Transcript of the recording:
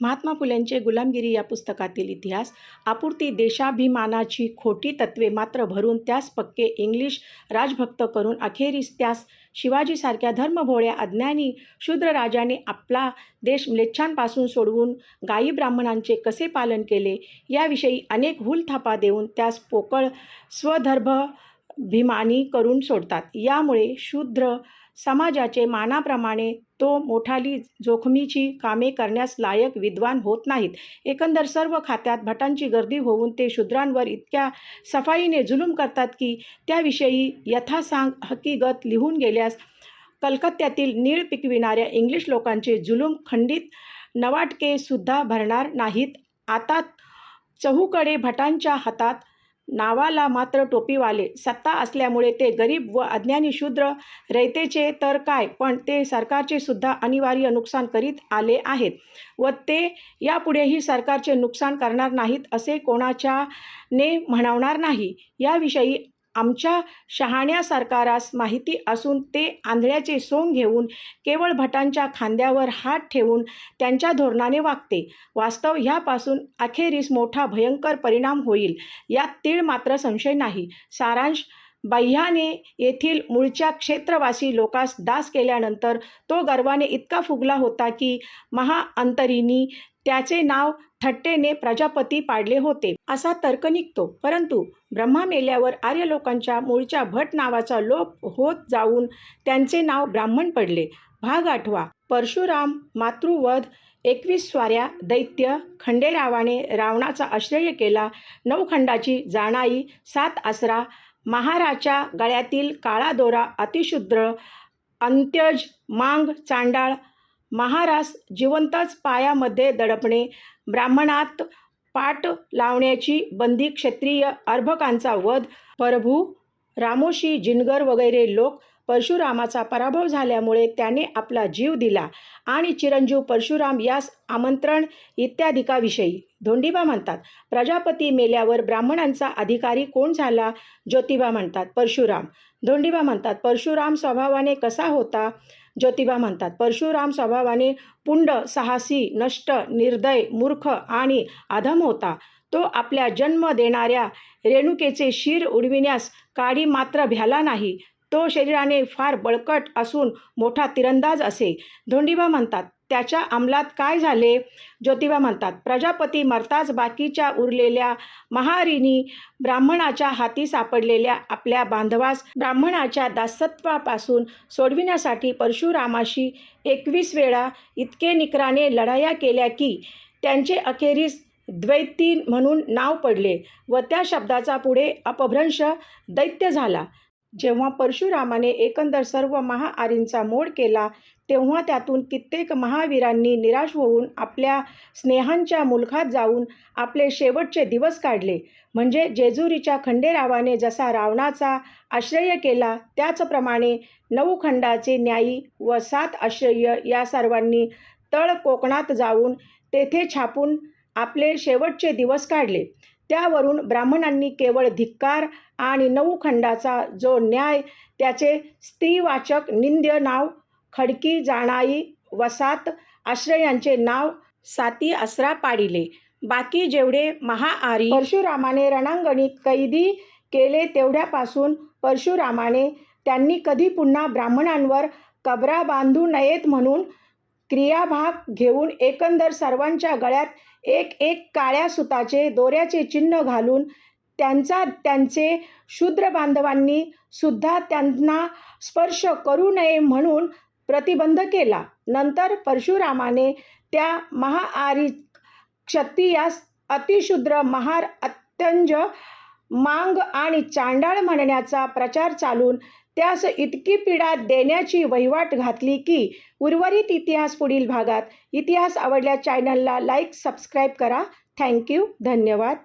महात्मा फुल्यांचे गुलामगिरी या पुस्तकातील इतिहास आपुरती देशाभिमानाची खोटी तत्वे मात्र भरून त्यास पक्के इंग्लिश राजभक्त करून अखेरीस त्यास शिवाजीसारख्या धर्मभोळ्या अज्ञानी शूद्र राजाने आपला देश म्लेच्छांपासून सोडवून गायी ब्राह्मणांचे कसे पालन केले याविषयी अनेक हुलथापा देऊन त्यास पोकळ स्वधर्भभिमानी करून सोडतात. यामुळे शूद्र समाजाचे मानाप्रमाणे तो मोठाली जोखमीची कामे करण्यास लायक विद्वान होत नाहीत. एकंदर सर्व खात्यात भटांची गर्दी होऊन ते शूद्रांवर इतक्या सफाईने जुलूम करतात की त्याविषयी यथासांग हकीगत लिहून गेल्यास कलकत्त्यातील नीळ पिकविणाऱ्या इंग्लिश लोकांचे जुलूम खंडित नवाटकेसुद्धा भरणार नाहीत. आता चहूकडे भटांच्या हातात नावाला मात्र टोपीवाले. सत्ता असल्यामुळे ते गरीब व अज्ञानी शूद्र रयतेचे तर काय? पण ते सरकारचे सुद्धा अनिवार्य नुकसान करीत आले आहेत व ते यापुढेही सरकारचे नुकसान करणार नाहीत असे कोणाच्याने म्हणवणार नाही. याविषयी आमच्या शहाण्या सरकारास माहिती असून ते आंधळ्याचे सोंग घेऊन केवळ भटांच्या खांद्यावर हात ठेवून त्यांच्या धोरणाने वागते. वास्तव ह्यापासून अखेरीस मोठा भयंकर परिणाम होईल यात तीळ मात्र संशय नाही. सारांश बाह्याने येथील मूळच्या क्षेत्रवासी लोकास दास केल्यानंतर तो गर्वाने इतका फुगला होता की महाअंतरींनी त्याचे नाव थट्टेने प्रजापती पाडले होते. असा तर्क निघतो. परंतु ब्रह्मा मेल्यावर आर्य लोकांच्या मूळच्या भट नावाचा लोप होत जाऊन त्यांचे नाव ब्राह्मण पडले. भाग आठवा. परशुराम मातृवध एकवीस स्वाऱ्या दैत्य खंडेरावाने रावणाचा आश्रय केला. नवखंडाची जाणाई सात आसरा महाराच्या गळ्यातील काळा दोरा अतिशुद्र अंत्यज मांग चांडाळ महारास जिवंतच पायामध्ये दडपणे ब्राह्मणात पाट लावण्याची बंदी क्षत्रिय अर्भकांचा वध प्रभू रामोशी जिनगर वगैरे लोक परशुरामाचा पराभव झाल्यामुळे त्याने आपला जीव दिला आणि चिरंजीव परशुराम यास आमंत्रण इत्यादिकाविषयी धोंडीबा म्हणतात. प्रजापती मेल्यावर ब्राह्मणांचा अधिकारी कोण झाला? ज्योतिबा म्हणतात. परशुराम. धोंडीबा म्हणतात परशुराम स्वभावाने कसा होता? ज्योतिबा म्हणतात. परशुराम स्वभावाने पुंड साहसी नष्ट निर्दय मूर्ख आणि अधम होता. तो आपल्या जन्म देणाऱ्या रेणुकेचे शिर उडविण्यास काडी मात्र भ्याला नाही. तो शरीराने फार बळकट असून मोठा तिरंदाज असे. धोंडीबा म्हणतात त्याच्या अंमलात काय झाले? ज्योतिबा म्हणतात प्रजापती मरताच बाकीच्या उरलेल्या महारिणी ब्राह्मणाच्या हाती सापडलेल्या आपल्या बांधवास ब्राह्मणाच्या दासत्वापासून सोडविण्यासाठी परशुरामाशी एकवीस वेळा इतके निकराने लढाया केल्या की त्यांचे अखेरीस द्वैती म्हणून नाव पडले व त्या शब्दाचा पुढे अपभ्रंश दैत्य झाला. जेव्हा परशुरामाने एकंदर सर्व महाआरींचा मोड केला तेव्हा त्यातून कित्येक महावीरांनी निराश होऊन आपल्या स्नेहांच्या मुलखात जाऊन आपले शेवटचे दिवस काढले. म्हणजे जेजुरीच्या खंडेरावाने जसा रावणाचा आश्रय केला त्याचप्रमाणे नऊ खंडाचे न्यायी व सात आश्रय या सर्वांनी तळ कोकणात जाऊन तेथे छापून आपले शेवटचे दिवस काढले. त्यावरून ब्राह्मणांनी केवळ धिक्कार आणि नऊ खंडाचा जो न्याय त्याचे स्त्रीवाचक निंद्य नाव खडकी जाणाई वसात आश्रयांचे नाव साती आसरा पाडिले. बाकी जेवढे महाआरी परशुरामाने रणांगणी कैदी केले तेवढ्यापासून परशुरामाने त्यांनी कधी पुन्हा ब्राह्मणांवर कबरा बांधू नयेत म्हणून क्रियाभाग घेऊन एकंदर सर्वांच्या गळ्यात एक एक काळ्या सुताचे दोऱ्याचे चिन्ह घालून त्यांचा त्यांचे शूद्र बांधवांनी सुद्धा त्यांना स्पर्श करू नये म्हणून प्रतिबंध केला. नंतर परशुरामाने त्या महाआरी क्षत्रियास अतिशूद्र महार अत्यंज मांग आणि चांडाळ म्हणण्याचा प्रचार चालून त्यास इतकी पीडा देण्याची वहिवाट घातली की उर्वरित इतिहास पुढील भागात. इतिहास आवडल्या चॅनलला लाईक सबस्क्राईब करा. थँक्यू धन्यवाद.